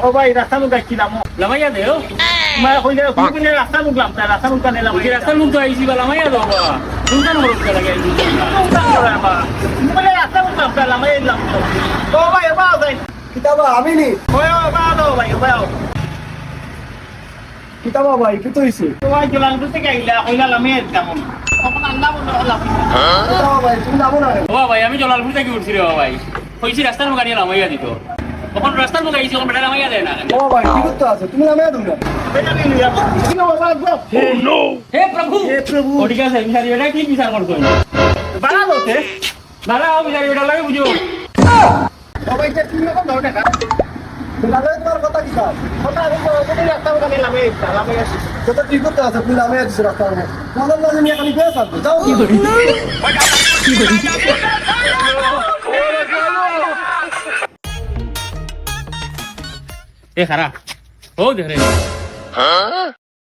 ও ভাই রাস্তা মুখ আসছিলাম লামাইয়া দেও তোমার কইলে রাস্তা মুখ লাম রাস্তা মুখ কানে লাম ওই রাস্তার মুখ তো আইছি বা লামাইয়া দেও বা কোনটা নম্বর উঠতে লাগে কইলে রাস্তা মুখ লাম লাম এই লাম ও ভাই বাও ভাই কিতাবা আমি নি। বাও দাও ভাই বাও কিতাবা ভাই কি তৈছি? তোমার জলান থেকে আইলা কইলা লামে কেমন তখন আল্লাহ আল্লাহ কিতাবা ভাই তুমি যাব না ও ভাই আমি জলালপুর থেকে উঠছি রে ভাই। কইছি রাস্তার আনিয়ে লামাইয়া দিত। তখন রাস্তার মুখ আইছি ওখানে বেটা লামাইয়া দেয় না। ও ভাই কি করতে আছে? তুমি নামে তুমি না! হে প্রভু! হে প্রভু! ও ঠিক আছে বিচারি বেটা কি বিচার করছ বাড়া লোতে দাঁড়াও বিচারি বেটা লাগে বুঝো ও ভাই যে তুমি কোন? দাও টাকা নামে তোমার কথা কি কথা রাস্তা মুখ কানে লামে লামে আসি যত কি করতে আছে? তুমি নামে মধ্যে। তোমাদের কি করি? এ খারা। ও দেখ রে।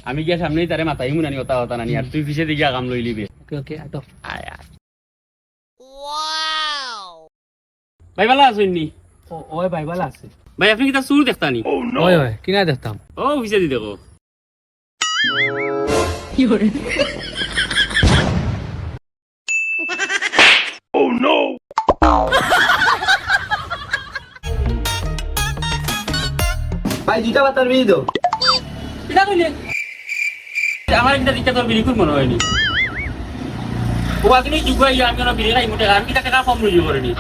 আমি গিয়া সামনেই তারে মাথায় মুন আনি কথা কথা নানি আর তুই পিছে দিকে কাম লই লিবি। ওকে ওকে আটো। আয় আয়। ভাই ভালো আছেন নি ওই ভাই ভালো আছে। ভাই আপনি কি তা সুর দেখতানি ওই ওই কিনা দেখতাম। ও পিছে দি দেখো। ভাই দিতে পারতাম বিড়ি তো আমার একটা দিতে তোর বিড়ি মনে হয়নি। ওয়াগনি জুগাই আমি না বিড়ি নাই মোটে আমি টাকা কম রুজি করিনি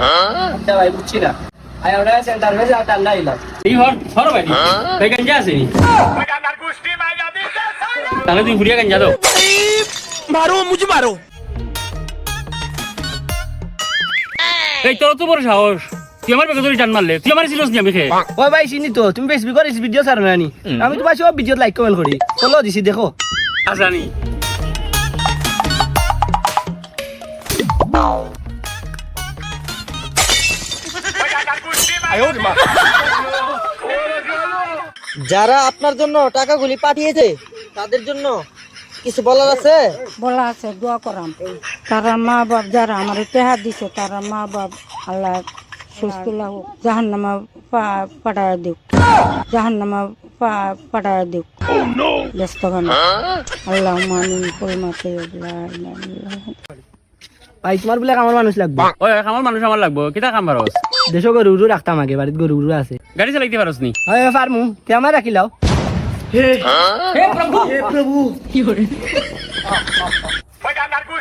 আচ্ছা ভাই বুঝছি না। আই ওরা সেন্টার মে যা টান্ডা ইলা এই হর সর ভাই ভাই গঞ্জা আছে নি? তাহলে তুমি ঘুরিয়া গঞ্জা দাও। মারো মুঝে মারো। এই তোর তো বড় সাহস। তুই আমার বেগে ধরে টান মারলে তুই আমার ছিলস নি আমি ওই ভাই চিনি তো তুমি ফেসবুক করিস ভিডিও ছাড়ো না? আমি তোমার সব ভিডিও লাইক কমেন্ট করি চলো দিছি দেখো। আসানি যারা আপনার জন্য টাকাগুলি পাঠিয়েছে তাদের জন্য কিছু বলার আছে? বলা আছে দোয়া করাম। তারা মা বাপ যারা আমার টেহা দিছে তারা মা বাপ আল্লাহ সুস্থ লাগুক জাহান নামা পাঠায় দিক জাহান নামা পাঠায় দিক ব্যস্ত গান আল্লাহ মামিন পরিমাতে ভাই তোমার বলে আমার মানুষ লাগবে? ওই আমার মানুষ আমার লাগবো। কিতা কাম পারস দেশো গরু গরু রাখতাম আগে বাড়িতে গরু গরু আছে। গাড়ি চালাইতে পারস নি? হয় পারমু তে আমার রাখিলাও হে প্রভু হে প্রভু ওই গান্ডার গোষ্ঠী